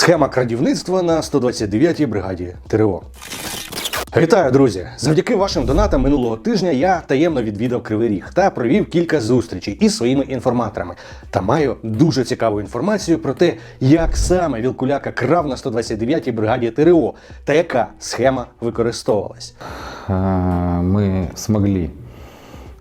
Схема крадівництва на 129-й бригаді ТРО. Вітаю, друзі! Завдяки вашим донатам минулого тижня я таємно відвідав Кривий Ріг та провів кілька зустрічей із своїми інформаторами. Та маю дуже цікаву інформацію про те, як саме Вілкуляка крав на 129-й бригаді ТРО та яка схема використовувалась. А, мы смогли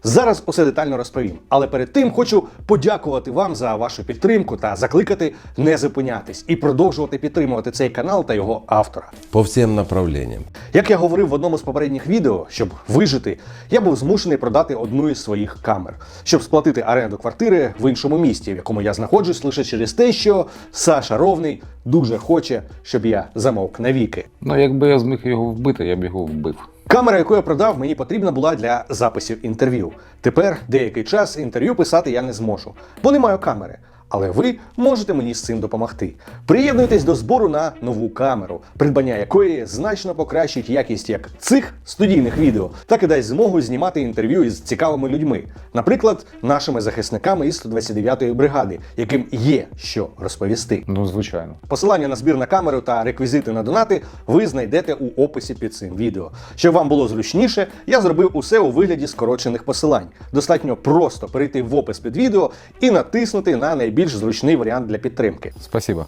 Зараз усе детально розповім. Але перед тим хочу подякувати вам за вашу підтримку та закликати не зупинятись і продовжувати підтримувати цей канал та його автора. по всем направлениям. Як я говорив в одному з попередніх відео, щоб вижити, я був змушений продати одну із своїх камер, щоб сплатити оренду квартири в іншому місті, в якому я знаходжусь лише через те, що Саша Ровний дуже хоче, щоб я замовк навіки. Ну, якби я зміг його вбити, я б його вбив. Камера, яку я продав, мені потрібна була для записів інтерв'ю. Тепер деякий час інтерв'ю писати я не зможу, бо не маю камери. Але ви можете мені з цим допомогти. Приєднуйтесь до збору на нову камеру, придбання якої значно покращить якість як цих студійних відео, так і дасть змогу знімати інтерв'ю із цікавими людьми, наприклад, нашими захисниками із 129-ї бригади, яким є що розповісти. Ну, звичайно. Посилання на збір на камеру та реквізити на донати ви знайдете у описі під цим відео. Щоб вам було зручніше, я зробив усе у вигляді скорочених посилань. Достатньо просто перейти в опис під відео і натиснути на найбільш зручний варіант для підтримки. Спасибо.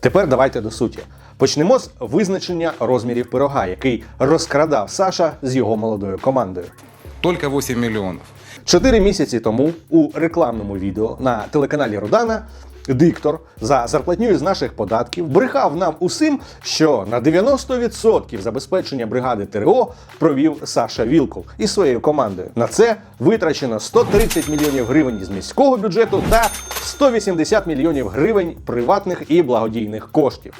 Тепер давайте до суті. Почнемо з визначення розмірів пирога, який розкрадав Саша з його молодою командою. Только 8 миллионов. Чотири місяці тому у рекламному відео на телеканалі Рудана диктор за зарплатню з наших податків брехав нам усім, що на 90% забезпечення бригади ТРО провів Саша Вілкул із своєю командою. На це витрачено 130 мільйонів гривень з міського бюджету та 180 мільйонів гривень приватних і благодійних коштів.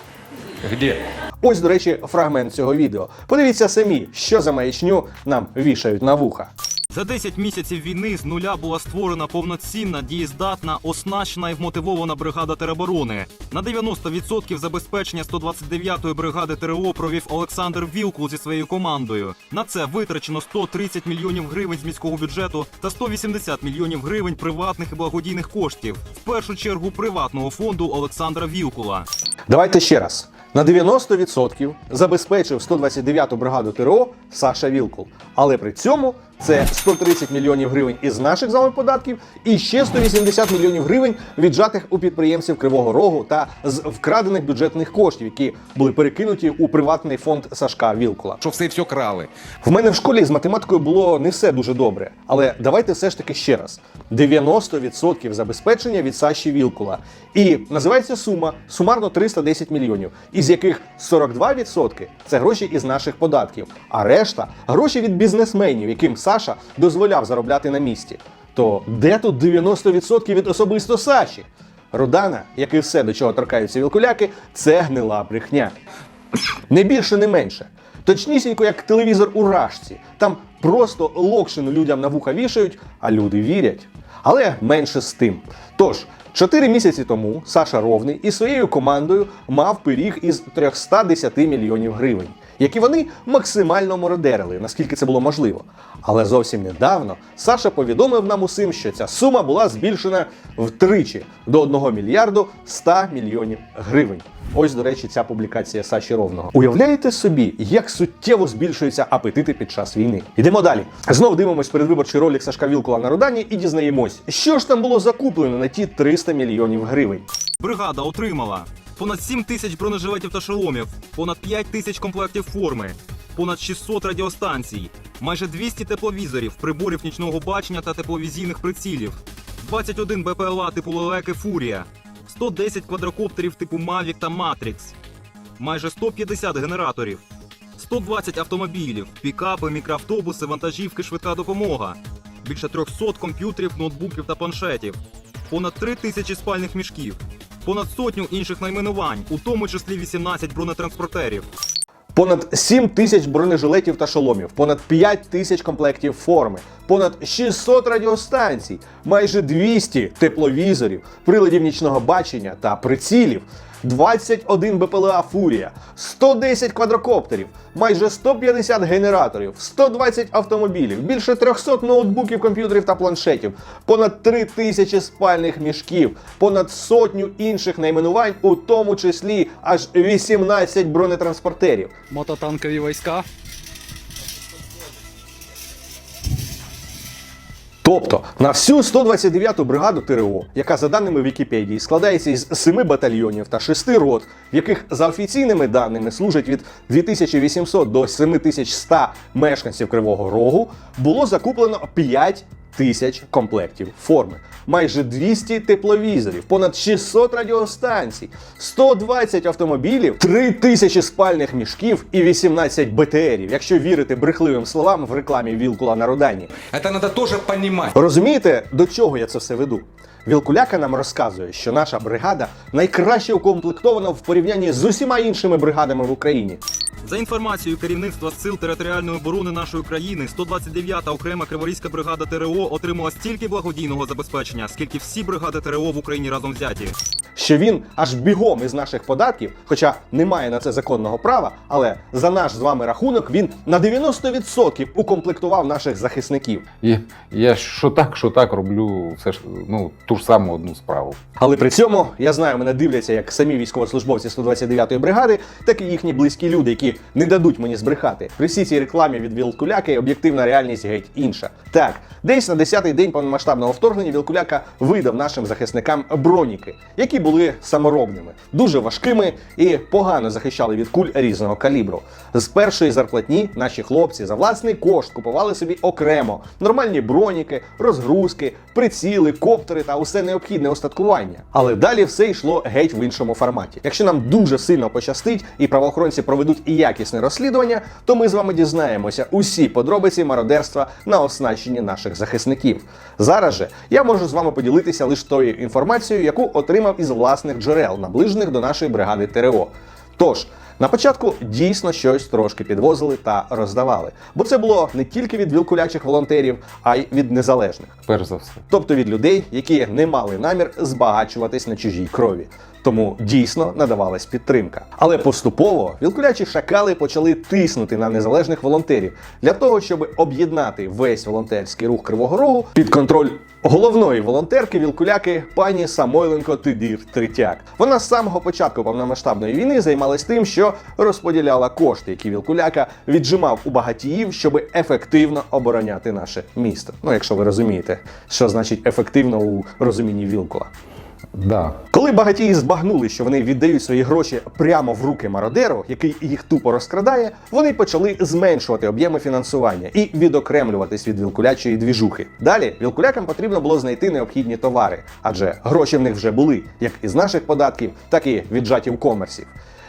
Где? Ось, до речі, фрагмент цього відео. Подивіться самі, що за маячню нам вішають на вуха. За 10 місяців війни з нуля була створена повноцінна, дієздатна, оснащена і вмотивована бригада тероборони. На 90% забезпечення 129-ї бригади ТРО провів Олександр Вілкул зі своєю командою. На це витрачено 130 мільйонів гривень з міського бюджету та 180 мільйонів гривень приватних і благодійних коштів. В першу чергу приватного фонду Олександра Вілкула. Давайте ще раз. На 90% забезпечив 129-ту бригаду ТРО Саша Вілкул. Але при цьому це 130 мільйонів гривень із наших з вами податків і ще 180 мільйонів гривень віджатих у підприємців Кривого Рогу та з вкрадених бюджетних коштів, які були перекинуті у приватний фонд Сашка Вілкула. Що все все крали. В мене в школі з математикою було не все дуже добре, але давайте все ж таки ще раз: 90% забезпечення від Саші Вілкула. І називається сума сумарно 310 мільйонів, із яких 42% це гроші із наших податків, а решта гроші від бізнесменів, яким Саша дозволяв заробляти на місці. То де тут 90% від особисто Саші? Родана, як і все, до чого торкаються вілкуляки, це гнила брехня. Не більше, не менше. Точнісінько, як телевізор у рашці. Там просто локшину людям на вуха вішають, а люди вірять. Але менше з тим. Тож, чотири місяці тому Саша Ровний із своєю командою мав пиріг із 310 мільйонів гривень, які вони максимально мородерили, наскільки це було можливо. Але зовсім недавно Саша повідомив нам усім, що ця сума була збільшена втричі до 1 мільярду 100 мільйонів гривень. Ось, до речі, ця публікація Саші Ровного. Уявляєте собі, як суттєво збільшуються апетити під час війни? Йдемо далі. Знов дивимось передвиборчий ролик Сашка Вілкула на Родані і дізнаємось, що ж там було закуплено на ті 300 мільйонів гривень. Бригада отримала понад 7 тисяч бронежилетів та шоломів, понад 5 тисяч комплектів форми, понад 600 радіостанцій, майже 200 тепловізорів, приборів нічного бачення та тепловізійних прицілів, 21 БПЛА типу лелеки Фурія, 110 квадрокоптерів типу Mavic та Matrix, майже 150 генераторів, 120 автомобілів, пікапи, мікроавтобуси, вантажівки, швидка допомога, більше 300 комп'ютерів, ноутбуків та планшетів, понад 3 тисячі спальних мішків, понад сотню інших найменувань, у тому числі 18 бронетранспортерів. Понад 7 тисяч бронежилетів та шоломів, понад 5 тисяч комплектів форми, понад 600 радіостанцій, майже 200 тепловізорів, приладів нічного бачення та прицілів, 21 БПЛА Фурія, 110 квадрокоптерів, майже 150 генераторів, 120 автомобілів, більше 300 ноутбуків, комп'ютерів та планшетів, понад 3 тисячі спальних мішків, понад сотню інших найменувань, у тому числі аж 18 бронетранспортерів. мототанкові війська. Тобто на всю 129-ту бригаду ТРО, яка за даними Вікіпедії складається із 7 батальйонів та 6 рот, в яких за офіційними даними служать від 2800 до 7100 мешканців Кривого Рогу, було закуплено 5 тисяч комплектів форми, майже 200 тепловізорів, понад 600 радіостанцій, 120 автомобілів, 3 тисячі спальних мішків і 18 БТРів, якщо вірити брехливим словам в рекламі Вілкула на Родані. Це треба теж розуміти. Розумієте, до чого я це все веду? Вілкуляка нам розказує, що наша бригада найкраще укомплектована в порівнянні з усіма іншими бригадами в Україні. За інформацією керівництва Сил територіальної оборони нашої країни, 129-та окрема Криворізька бригада ТРО отримала стільки благодійного забезпечення, скільки всі бригади ТРО в Україні разом взяті. Що він аж бігом із наших податків, хоча не має на це законного права, але за наш з вами рахунок він на 90% укомплектував наших захисників. І я що так, що так роблю все ж ну, ту ж саму одну справу. Але при цьому я знаю, мене дивляться як самі військовослужбовці 129-ї бригади, так і їхні близькі люди, які не дадуть мені збрехати. При всій цій рекламі від Вілкуляки об'єктивна реальність геть інша. Так, десь на 10-й день повномасштабного вторгнення Вілкуляка видав нашим захисникам броніки, які були саморобними, дуже важкими і погано захищали від куль різного калібру. З першої зарплатні наші хлопці за власний кошт купували собі окремо нормальні броніки, розгрузки, приціли, коптери та усе необхідне устаткування. Але далі все йшло геть в іншому форматі. Якщо нам дуже сильно пощастить і правоохоронці проведуть і якісне розслідування, то ми з вами дізнаємося усі подробиці мародерства на оснащенні наших захисників. Зараз же я можу з вами поділитися лише тою інформацією, яку отримав із власних джерел, наближених до нашої бригади ТРО. Тож. На початку дійсно щось трошки підвозили та роздавали, бо це було не тільки від вілкулячих волонтерів, а й від незалежних Перш за все. тобто від людей, які не мали намір збагачуватись на чужій крові. Тому дійсно надавалась підтримка. Але поступово вілкулячі шакали почали тиснути на незалежних волонтерів для того, щоб об'єднати весь волонтерський рух Кривого Рогу під контроль головної волонтерки вілкуляки пані Самойленко Тидір Третяк. Вона з самого початку повномасштабної війни займалась тим, що розподіляла кошти, які вілкуляка віджимав у багатіїв, щоб ефективно обороняти наше місто. Ну, якщо ви розумієте, що значить ефективно у розумінні Вілкула. Да. Коли багатії збагнули, що вони віддають свої гроші прямо в руки мародеру, який їх тупо розкрадає, вони почали зменшувати об'єми фінансування і відокремлюватись від вілкулячої двіжухи. Далі вілкулякам потрібно було знайти необхідні товари, адже гроші в них вже були як із наших податків, так і віджатів комерсів.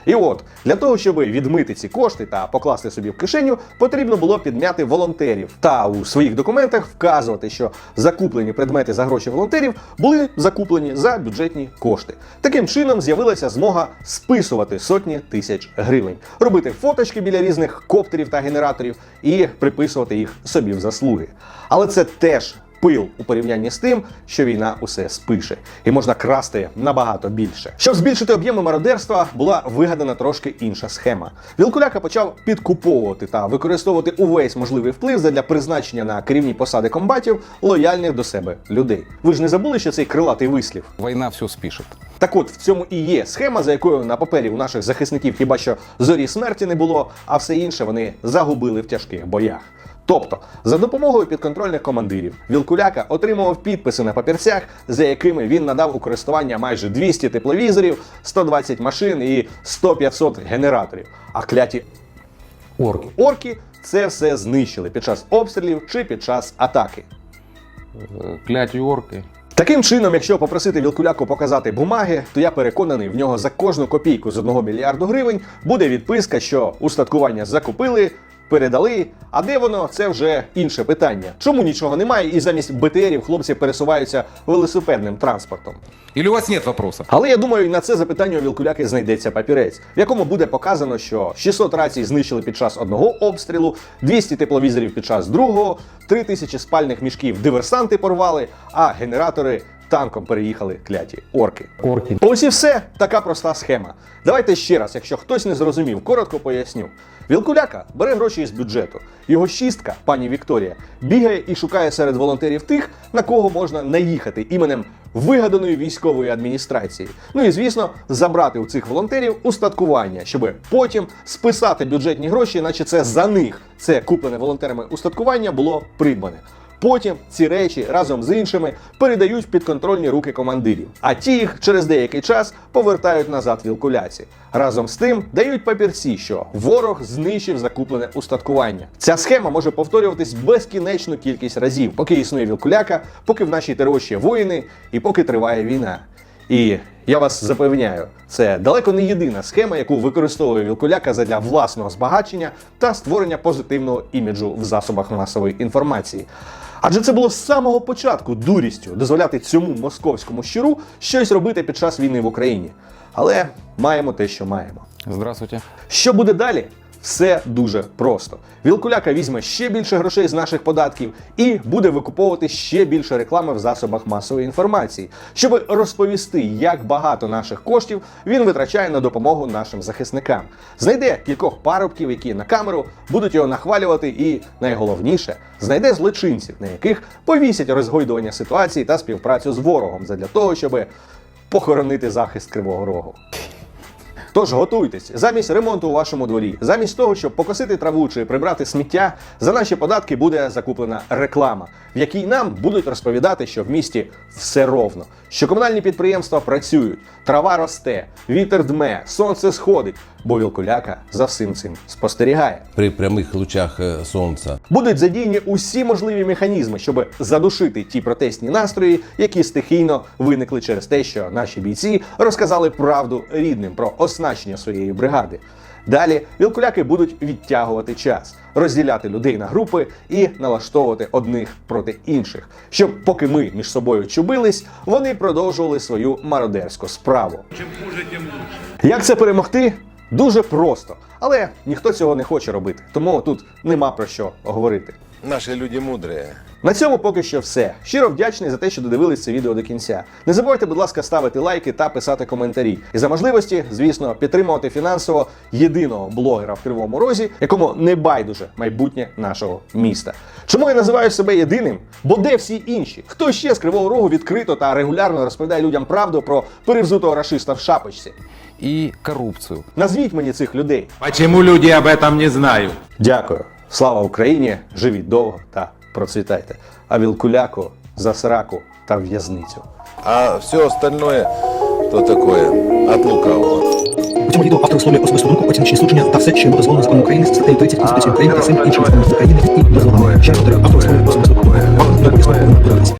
І от для того, щоб відмити ці кошти та покласти собі в кишеню, потрібно було підмяти волонтерів та у своїх документах вказувати, що закуплені предмети за гроші волонтерів були закуплені за бюджетні кошти. Таким чином з'явилася змога списувати сотні тисяч гривень, робити фоточки біля різних коптерів та генераторів і приписувати їх собі в заслуги. Але це теж пил у порівнянні з тим, що війна усе спише, і можна красти набагато більше. Щоб збільшити об'єми мародерства, була вигадана трошки інша схема. Вілкуляка почав підкуповувати та використовувати увесь можливий вплив задля призначення на керівні посади комбатів лояльних до себе людей. Ви ж не забули, що цей крилатий вислів? Война все спишет. Так от в цьому і є схема, за якою на папері у наших захисників хіба що зорі смерті не було, а все інше вони загубили в тяжких боях. Тобто, за допомогою підконтрольних командирів Вілкуляка отримував підписи на папірцях, за якими він надав у користування майже 200 тепловізорів, 120 машин і 100-500 генераторів. А кляті Орки. орки це все знищили під час обстрілів чи під час атаки. Кляті орки. Таким чином, якщо попросити Вілкуляку показати бумаги, то я переконаний, в нього за кожну копійку з 1 мільярду гривень буде відписка, що устаткування закупили, передали. А де воно це вже інше питання. Чому нічого немає, і замість БТРів хлопці пересуваються велосипедним транспортом? Или у вас нет вопросов? Але я думаю, на це запитання у Вілкуляки знайдеться папірець, в якому буде показано, що 600 рацій знищили під час одного обстрілу, 200 тепловізорів під час другого, 3000 спальних мішків диверсанти порвали, а генератори танком переїхали кляті орки. Орки. Ось і все така проста схема. Давайте ще раз, якщо хтось не зрозумів, коротко поясню. Вілкуляка бере гроші із бюджету. Його шістка, пані Вікторія, бігає і шукає серед волонтерів тих, на кого можна наїхати іменем вигаданої військової адміністрації. Ну і звісно, забрати у цих волонтерів устаткування, щоб потім списати бюджетні гроші, наче це за них це куплене волонтерами устаткування було придбане. Потім ці речі разом з іншими передають підконтрольні руки командирів, а ті їх через деякий час повертають назад вілкуляці. Разом з тим дають папірці, що ворог знищив закуплене устаткування. Ця схема може повторюватись безкінечну кількість разів, поки існує вілкуляка, поки в нашій ТРО ще воїни і поки триває війна. І я вас запевняю, це далеко не єдина схема, яку використовує Вілкуляка задля власного збагачення та створення позитивного іміджу в засобах масової інформації. Адже це було з самого початку дурістю дозволяти цьому московському щиру щось робити під час війни в Україні. Але маємо те, що маємо. Здравствуйте. Що буде далі? Все дуже просто. Вілкуляка візьме ще більше грошей з наших податків і буде викуповувати ще більше реклами в засобах масової інформації, щоб розповісти, як багато наших коштів він витрачає на допомогу нашим захисникам. Знайде кількох парубків, які на камеру будуть його нахвалювати, і найголовніше знайде злочинців, на яких повісять розгойдування ситуації та співпрацю з ворогом задля того, щоб похоронити захист Кривого Рогу. Тож готуйтесь, замість ремонту у вашому дворі, замість того, щоб покосити траву чи прибрати сміття, за наші податки буде закуплена реклама, в якій нам будуть розповідати, що в місті все ровно, що комунальні підприємства працюють, трава росте, вітер дме, сонце сходить, бо вілкуляка за всім цим спостерігає. при прямих лучах е, сонця. Будуть задіяні усі можливі механізми, щоб задушити ті протестні настрої, які стихійно виникли через те, що наші бійці розказали правду рідним про оснащення своєї бригади. Далі вілкуляки будуть відтягувати час, розділяти людей на групи і налаштовувати одних проти інших, щоб поки ми між собою чубились, вони продовжували свою мародерську справу. Як це перемогти? Дуже просто, але ніхто цього не хоче робити, тому тут нема про що говорити. Наші люди мудрі. На цьому поки що все. Щиро вдячний за те, що додивились це відео до кінця. Не забувайте, будь ласка, ставити лайки та писати коментарі. І за можливості, звісно, підтримувати фінансово єдиного блогера в Кривому Розі, якому не байдуже майбутнє нашого міста. Чому я називаю себе єдиним? Бо де всі інші? Хто ще з Кривого Рогу відкрито та регулярно розповідає людям правду про перевзутого рашиста в шапочці? И коррупцию. Назвіть мені цих людей. Почему люди об этом не знают? Дякую. Слава Україні! Живіть довго та процвітайте. А вілкуляку за сраку та в'язницю. А все остальное то такое от лукавого. У цьому відео автор висловлює особисту думку, оціночні судження та все, що йому дозволено законом України з статтею 30 Конституції України та всім іншим законом України і дозволами. Ще раз повторюю, автор висловлює особисту думку. Вам не обов'язково повинна подивитися.